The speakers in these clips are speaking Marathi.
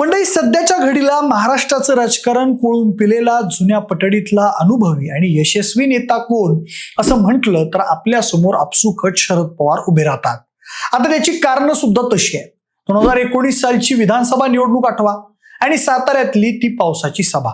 मंडळी सध्याच्या घडीला महाराष्ट्राचं राजकारण कोळून पिलेला जुन्या पटडीतला अनुभवी आणि यशस्वी नेता कोण असं म्हटलं तर आपल्यासमोर आपसुकट शरद पवार उभे राहतात. आता त्याची कारणं सुद्धा तशी आहेत. दोन हजार एकोणीस सालची विधानसभा निवडणूक आठवा आणि साताऱ्यातली ती पावसाची सभा.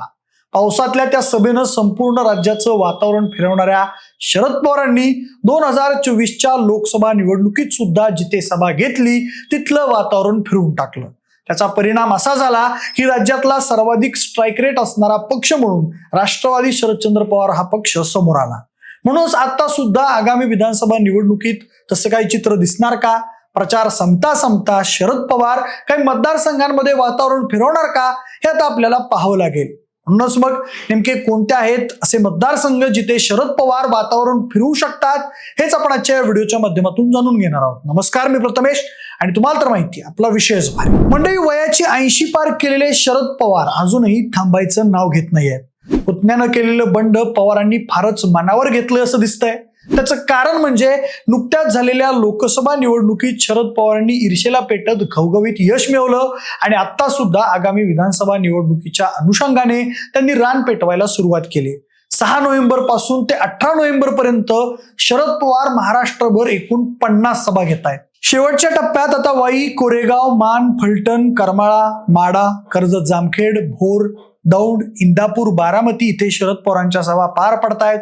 पावसातल्या त्या सभेनं संपूर्ण राज्याचं वातावरण फिरवणाऱ्या शरद पवारांनी दोन हजार चोवीसच्या लोकसभा निवडणुकीत सुद्धा जिथे सभा घेतली तिथलं वातावरण फिरवून टाकलं. त्याचा परिणाम असा झाला की राज्यातला सर्वाधिक स्ट्राईक रेट असणारा पक्ष म्हणून राष्ट्रवादी शरदचंद्र पवार हा पक्ष समोर आला. म्हणूनच आता सुद्धा आगामी विधानसभा निवडणुकीत तसं काही चित्र दिसणार का? प्रचार संपता संपता शरद पवार काही मतदारसंघांमध्ये वातावरण फिरवणार का? हे आता आपल्याला पाहावं लागेल. म्हणूनच मग नेमके कोणते आहेत असे मतदारसंघ जिथे शरद पवार वातावरण फिरवू शकतात हेच आपण आजच्या व्हिडिओच्या माध्यमातून जाणून घेणार आहोत. नमस्कार मी प्रथमेश. आणि तुम्हाला तर माहिती आपला विषयच भारी मंडळी वयाची ऐंशी पार केलेले शरद पवार अजूनही थांबायचं नाव घेत नाहीयेत पुतण्यानं केलेलं बंड पवारांनी फारच मनावर घेतलं असं दिसतंय. त्याचं कारण म्हणजे नुकत्याच झालेल्या लोकसभा निवडणुकीत शरद पवारांनी ईर्षेला पेटत घवघवीत यश मिळवलं आणि आता सुद्धा आगामी विधानसभा निवडणुकीच्या अनुषंगाने त्यांनी रान पेटवायला सुरुवात केली. सहा नोव्हेंबरपासून ते अठरा नोव्हेंबर पर्यंत शरद पवार महाराष्ट्रभर एकूण पन्नास सभा घेत आहेत शेवटच्या टप्प्यात आता वाई कोरेगाव मान फलटण करमाळा माडा कर्जत जामखेड भोर दौंड इंदापूर बारामती इथे शरद पवारांच्या सभा पार पडतायत.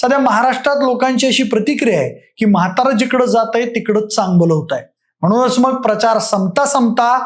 सध्या महाराष्ट्रात लोकांची अशी प्रतिक्रिया आहे की म्हातारं जिकडं जात आहे तिकडं चांगलं होत आहे म्हणूनच मग प्रचार संपता संपता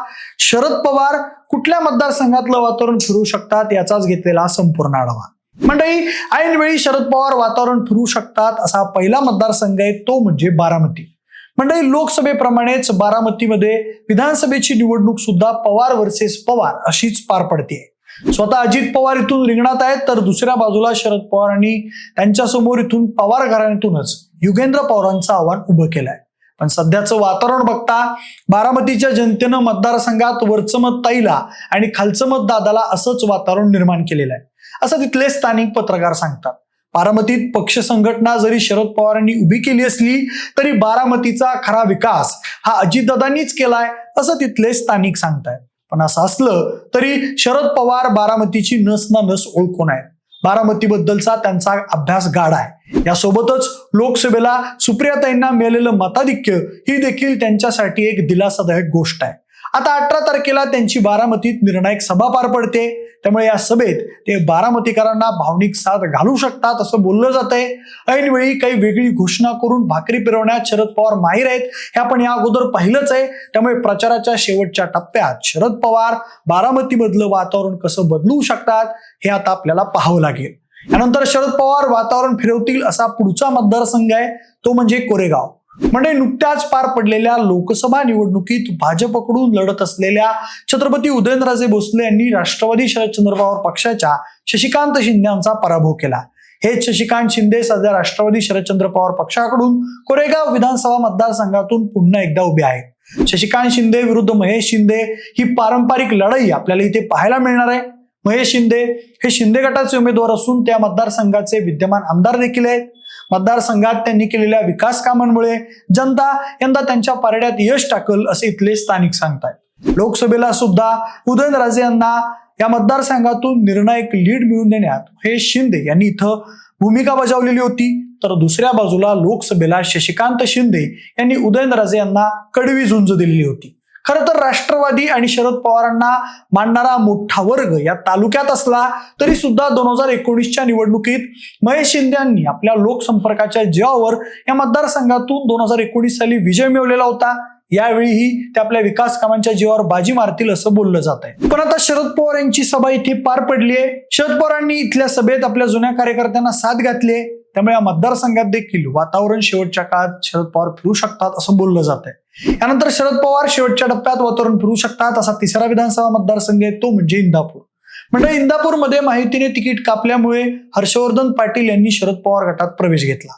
शरद पवार कुठल्या मतदारसंघातलं वातावरण फिरू शकतात याचाच घेतलेला संपूर्ण आढावा. मंडळी ऐनवेळी शरद पवार वातावरण फिरू शकतात असा पहिला मतदारसंघ आहे तो म्हणजे बारामती. मंडळी लोकसभेप्रमाणेच बारामतीमध्ये विधानसभेची निवडणूक सुद्धा पवार वर्सेस पवार अशीच पार पडते. स्वतः अजित पवार इथून रिंगणात आहेत तर दुसऱ्या बाजूला शरद पवार आणि त्यांच्यासमोर इथून पवार घराण्यातूनच युगेंद्र पवारांचं आव्हान उभं केलंय. पण सध्याचं वातावरण बघता बारामतीच्या जनतेनं मतदारसंघात वरचं मत ताईला आणि खालचं मत दादाला असंच वातावरण निर्माण केलेलं आहे. असं तिथले स्थानिक पत्रकार सांगतात. बारामतीत पक्ष संघटना जरी शरद पवारांनी उभी केली असली तरी बारामतीचा खरा विकास हा अजितदादांनीच केलाय असं तिथले स्थानिक सांगतायत. पण असं असलं तरी शरद पवार बारामतीची नस ना नस ओळखून आहेत. बारामतीबद्दलचा त्यांचा अभ्यास गाढ आहे. यासोबतच लोकसभेला सुप्रियाताईंना मिळालेलं मताधिक्य ही देखील त्यांच्यासाठी एक दिलासादायक गोष्ट आहे. आता अठरा तारखेला त्यांची बारामतीत निर्णायक सभा पार पडते. त्यामुळे या सभेत ते बारामतीकरांना भावनिक साथ घालू शकतात असं बोललं जात आहे ऐनवेळी काही वेगळी घोषणा करून भाकरी फिरवण्यात शरद पवार माहीर आहेत हे आपण या अगोदर पाहिलंच आहे. त्यामुळे प्रचाराच्या शेवटच्या टप्प्यात शरद पवार बारामतीमधलं वातावरण कसं बदलू शकतात हे आता आपल्याला पाहावं लागेल. यानंतर शरद पवार वातावरण फिरवतील असा पुढचा मतदारसंघ आहे तो म्हणजे कोरेगाव. म्हणजे नुकत्याच पार पडलेल्या लोकसभा निवडणुकीत भाजपकडून लढत असलेल्या छत्रपती उदयनराजे भोसले यांनी राष्ट्रवादी शरदचंद्र पवार पक्षाच्या शशिकांत शिंदे यांचा पराभव केला. हे शशिकांत शिंदे सध्या राष्ट्रवादी शरदचंद्र पवार पक्षाकडून कोरेगाव विधानसभा मतदारसंघातून पुन्हा एकदा उभे आहेत. शशिकांत शिंदे विरुद्ध महेश शिंदे ही पारंपरिक लढाई आपल्याला इथे पाहायला मिळणार आहे. महेश शिंदे हे शिंदे गटाचे उमेदवार असून त्या मतदारसंघाचे विद्यमान आमदार देखील आहेत. मतदारसंघात त्यांनी केलेल्या विकास कामांमुळे जनता यंदा त्यांच्या पारड्यात यश टाकल असे इथले स्थानिक सांगतायत. लोकसभेला सुद्धा उदयनराजे यांना या मतदारसंघातून निर्णायक लीड मिळवून देण्यात हे शिंदे यांनी इथं भूमिका बजावलेली होती. तर दुसऱ्या बाजूला लोकसभेला शशिकांत शिंदे यांनी उदयनराजे यांना कडवी झुंज दिलेली होती. खरं तर राष्ट्रवादी आणि शरद पवारांना मांडणारा मोठा वर्ग या तालुक्यात असला तरी सुद्धा दोन हजार एकोणीसच्या निवडणुकीत महेश शिंदे यांनी आपल्या लोकसंपर्काच्या जीवावर या मतदारसंघातून दोन हजार एकोणीस साली विजय मिळवलेला होता. यावेळीही ते आपल्या विकास कामांच्या जीवावर बाजी मारतील असं बोललं जात आहे. पण आता शरद पवार यांची सभा इथे पार पडली आहे. शरद पवारांनी इथल्या सभेत आपल्या जुन्या कार्यकर्त्यांना साथ घातली आहे. त्यामुळे या मतदारसंघात देखील वातावरण शेवटच्या काळात शरद पवार फिरू शकतात असं बोललं जात आहे. यानंतर शरद पवार शेवटच्या टप्प्यात वातावरण फिरू शकतात असा तिसरा विधानसभा मतदारसंघ आहे तो म्हणजे इंदापूर. म्हणजे इंदापूरमध्ये माहितीने तिकीट कापल्यामुळे हर्षवर्धन पाटील यांनी शरद पवार गटात प्रवेश घेतला.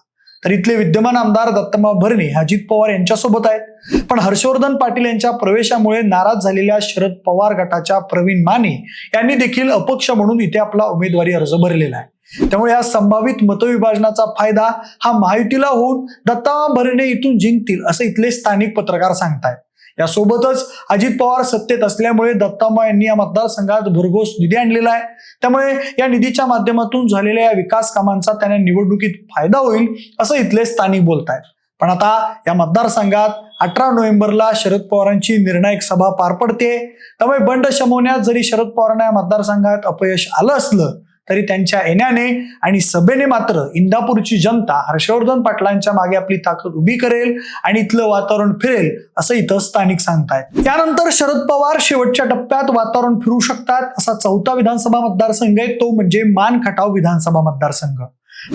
तर इथले विद्यमान आमदार दत्तमा भरणे अजित पवार यांच्यासोबत आहेत. पण हर्षवर्धन पाटील यांच्या प्रवेशामुळे नाराज झालेल्या शरद पवार गटाच्या प्रवीण माने यांनी देखील अपक्ष म्हणून इथे आपला उमेदवारी अर्ज भरलेला आहे. त्यामुळे या संभावित मतविभाजनाचा फायदा हा महायुतीला होऊन दत्ता भरणे इथून जिंकतील असं इथले स्थानिक पत्रकार सांगतायत. यासोबतच अजित पवार सत्तेत असल्यामुळे दत्तामा यांनी या मतदारसंघात भरघोस निधी आणलेला आहे. त्यामुळे या निधीच्या माध्यमातून झालेल्या या विकास कामांचा त्यांना निवडणुकीत फायदा होईल असं इथले स्थानिक बोलतायत. पण आता या मतदारसंघात अठरा नोव्हेंबरला शरद पवारांची निर्णायक सभा पार पडते. त्यामुळे बंड शमवण्यात जरी शरद पवारांना या मतदारसंघात अपयश आलं असलं तरी त्यांच्या येण्याने आणि सभेने मात्र इंदापूरची जनता हर्षवर्धन पाटलांच्या मागे आपली ताकद उभी करेल आणि इथलं वातावरण फिरेल असं इथं स्थानिक सांगतायत. त्यानंतर शरद पवार शेवटच्या टप्प्यात वातावरण फिरू शकतात असा चौथा विधानसभा मतदारसंघ आहे तो म्हणजे मान खटाव विधानसभा मतदारसंघ.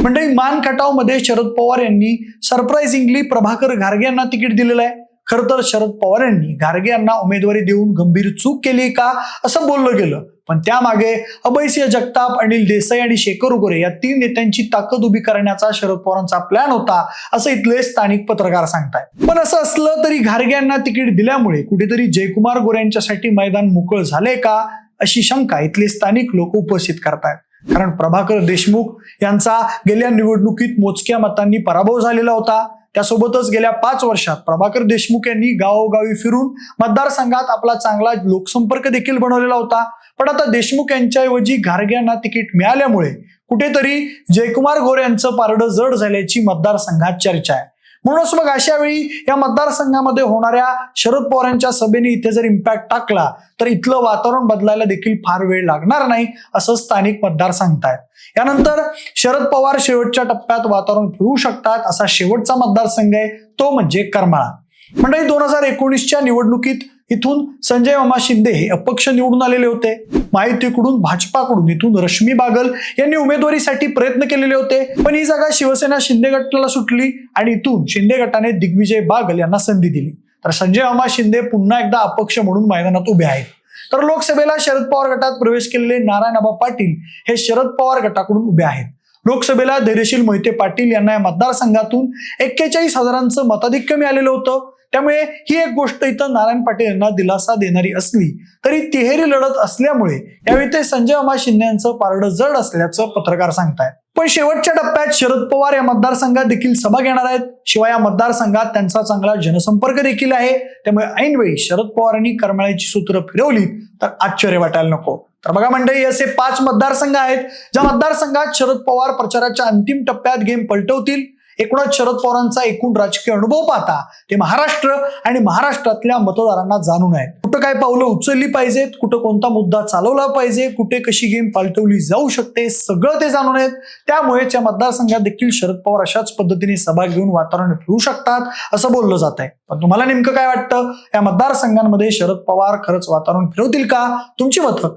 म्हणजे मान खटावमध्ये शरद पवार यांनी सरप्राईझिंगली प्रभाकर घारगे यांना तिकीट दिलेलं आहे. खर तर शरद पवार यांनी घारगे यांना उमेदवारी देऊन गंभीर चूक केली का असं बोललं गेलं. पण त्यामागे अभयसिंह जगताप अनिल देसाई आणि शेखर उगोरे या तीन नेत्यांची ताकद उभी करण्याचा शरद पवारांचा प्लॅन होता असं इथले स्थानिक पत्रकार सांगतायत. पण असं असलं तरी घारगे यांना तिकीट दिल्यामुळे कुठेतरी जयकुमार गोरे यांच्यासाठी मैदान मोकळ झाले का अशी शंका इथले स्थानिक लोक उपस्थित करतायत. कारण प्रभाकर देशमुख यांचा गेल्या निवडणुकीत मोजक्या मतांनी पराभव झालेला होता. त्यासोबतच गेल्या पाच वर्षात प्रभाकर देशमुख यांनी गावोगावी फिरून मतदारसंघात आपला चांगला लोकसंपर्क देखील बनवलेला होता. पण आता देशमुख यांच्याऐवजी घारगे यांना तिकीट मिळाल्यामुळे कुठेतरी जयकुमार गोरे यांचं पारडं जड झाल्याची मतदारसंघात चर्चा आहे. म्हणूनच मग अशा वेळी या मतदारसंघामध्ये होणाऱ्या शरद पवारांच्या सभेने इथे जर इम्पॅक्ट टाकला तर इथलं वातावरण बदलायला देखील फार वेळ लागणार नाही असं स्थानिक मतदार सांगतायत. यानंतर शरद पवार शेवटच्या टप्प्यात वातावरण फिरू शकतात असा शेवटचा मतदारसंघ आहे तो म्हणजे करमाळा. मंडळी दोन हजार एकोणीसच्या निवडणुकीत इथून संजय मामा शिंदे हे अपक्ष निवडून आलेले होते. माहितीकडून भाजपाकडून इथून रश्मी बागल यांनी उमेदवारीसाठी प्रयत्न केलेले होते. पण ही जागा शिवसेना शिंदे गटाला सुटली आणि इथून शिंदे गटाने दिग्विजय बागल यांना संधी दिली. तर संजय मामा शिंदे पुन्हा एकदा अपक्ष म्हणून मैदानात उभे आहेत. तर लोकसभेला शरद पवार गटात प्रवेश केलेले नारायणबा पाटील हे शरद पवार गटाकडून उभे आहेत. लोकसभेला धैर्यशील मोहिते पाटील यांना या मतदारसंघातून एक्केचाळीस हजारांचं मताधिक्य मिळालेलं होतं. त्यामुळे ही एक गोष्ट इथं नारायण पाटील यांना दिलासा देणारी असली तरी तिहेरी लढत असल्यामुळे यावेळी ते संजय अमा शिंदे यांचं पारडं जड असल्याचं पत्रकार सांगतायत. पण शेवटच्या टप्प्यात शरद पवार या मतदारसंघात देखील सभा घेणार आहेत. शिवाय या मतदारसंघात त्यांचा चांगला जनसंपर्क देखील आहे. त्यामुळे ऐनवेळी शरद पवारांनी करमाळ्याची सूत्र फिरवली तर आश्चर्य वाटायला नको. तर बघा मंडळी असे पाच मतदारसंघ आहेत ज्या मतदारसंघात शरद पवार प्रचाराच्या अंतिम टप्प्यात गेम पलटवतील. एकूणच शरद पवारांचा एकूण राजकीय अनुभव पाहता ते महाराष्ट्र आणि महाराष्ट्रातल्या मतदारांना जाणून आहे कुठं काय पावलं उचलली पाहिजेत कुठं कोणता मुद्दा चालवला पाहिजे कुठे कशी गेम पालटवली जाऊ शकते सगळं ते जाणून आहेत. त्यामुळे या मतदारसंघात देखील शरद पवार अशाच पद्धतीने सभा घेऊन वातावरण फिरू शकतात असं बोललं जात आहे. पण तुम्हाला नेमकं काय वाटतं? या मतदारसंघांमध्ये शरद पवार खरंच वातावरण फिरवतील का? तुमची मतं